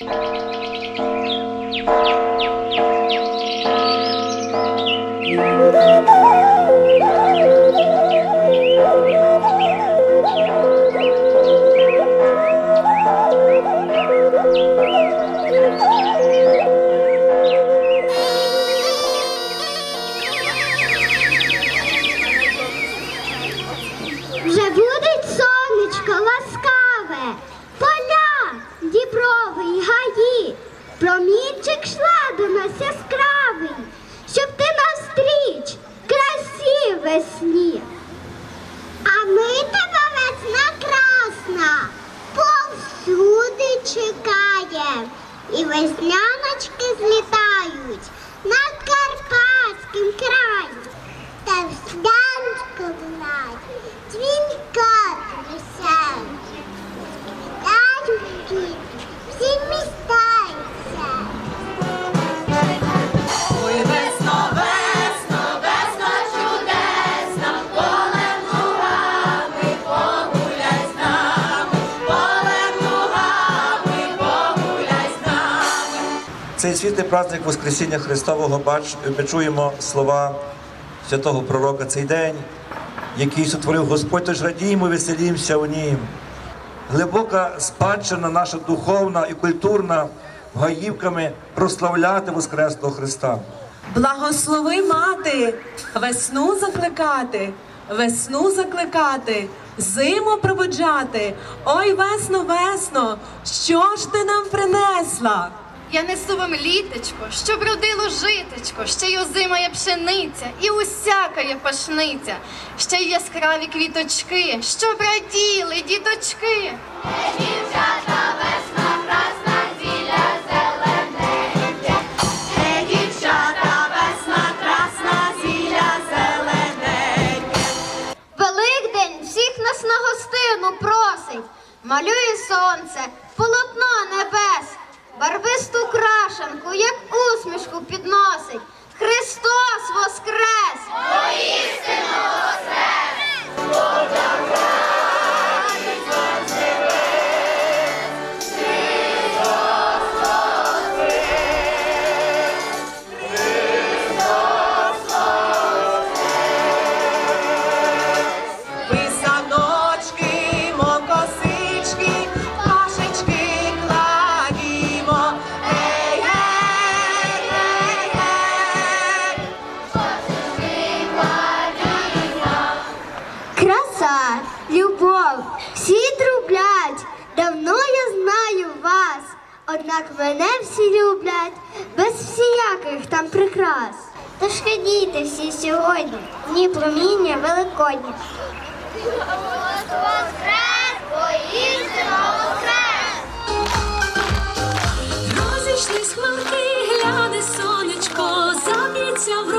Música чекаєм, і весняночки злітають над Карпатським краєм. Та в лунає, дзвінка світлий праздник Воскресіння Христового ми чуємо слова святого пророка цей день, який сотворив Господь, тож радіємо, веселімося у нім. Глибока спадщина наша духовна і культурна гаївками прославляти Воскресного Христа. Благослови мати, весну закликати, весну закликати, зиму проводжати. Ой, весно, весно, що ж ти нам принесла? Я несу вам літочко, щоб родило житочко, ще й озимає пшениця, і усякає пашниця, ще й яскраві квіточки, щоб раділи діточки. Дівчата, весна, красна, нас на гостину просить, малює сонце, полотно небес, барвисту крашенку, як усмішку підносить. Христос воскрес! Писаночки, Краса, любов, всі друблять, давно я знаю вас. Однак мене всі люблять без всіяких там прикрас. Тож ходійте всі сьогодні, дні проміння великодні. Воскрес, поїздимо! Розійшлись хмарки, гляне сонечко, заб'ється в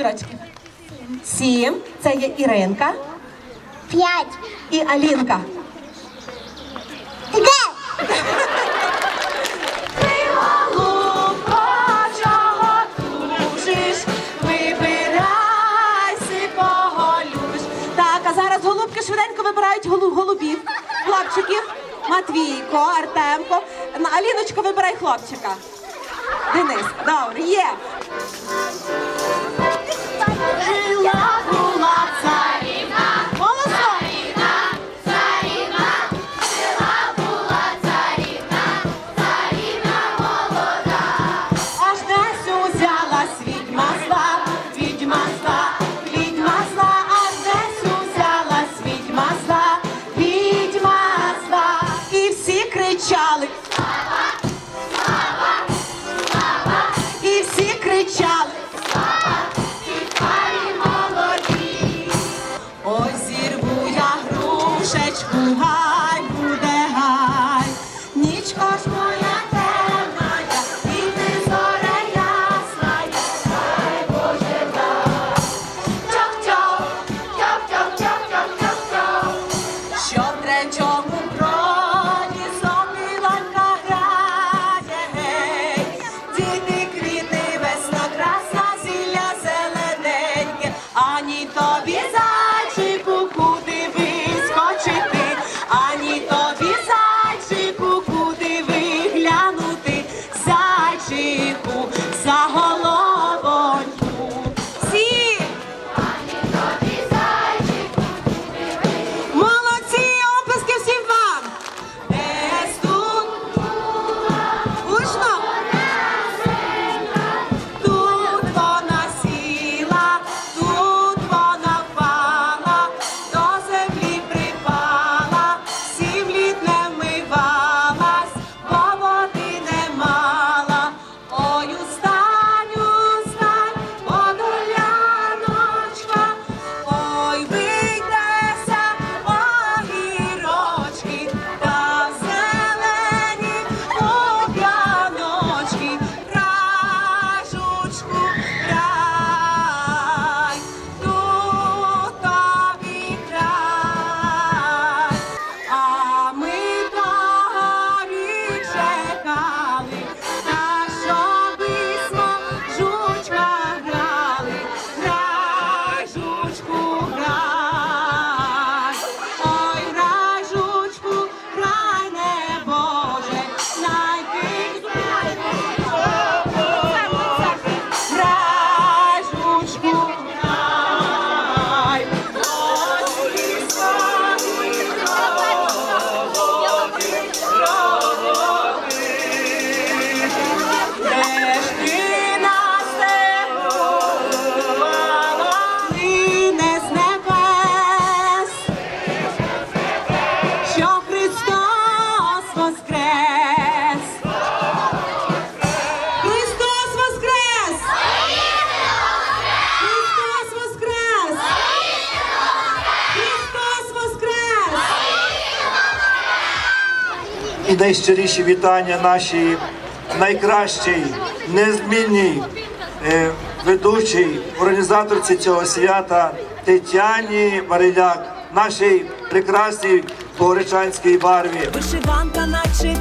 пірочки. Сім. Це є Іринка. П'ять. І Алінка. Швиденько вибирають голубів, хлопчиків. Матвійко, Артемко. Аліночко, вибирай хлопчика. Денис, добре, є. 야! Тобі за найщиріші вітання нашій найкращій, незмінній е, ведучій організаторці цього свята Тетяні Мариляк, нашій прекрасній погоричанській барві. Вишиванка наче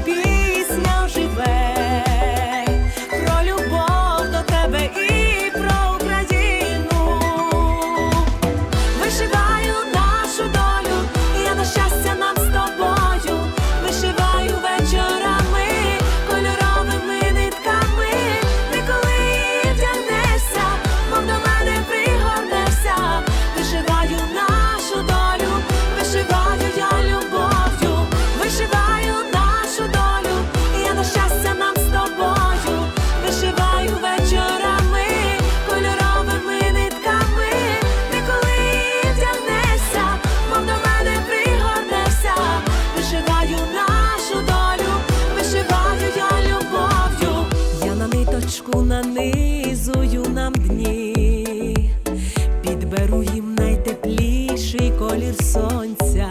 беру найтепліший колір сонця,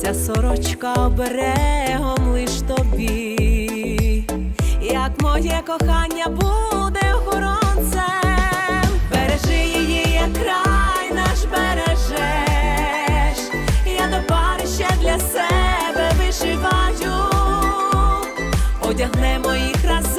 ця сорочка оберегом лиш тобі, як моє кохання буде охоронцем, бережи її, як край наш бережеш, я до пари ще для себе вишиваю, одягнемо їх раз.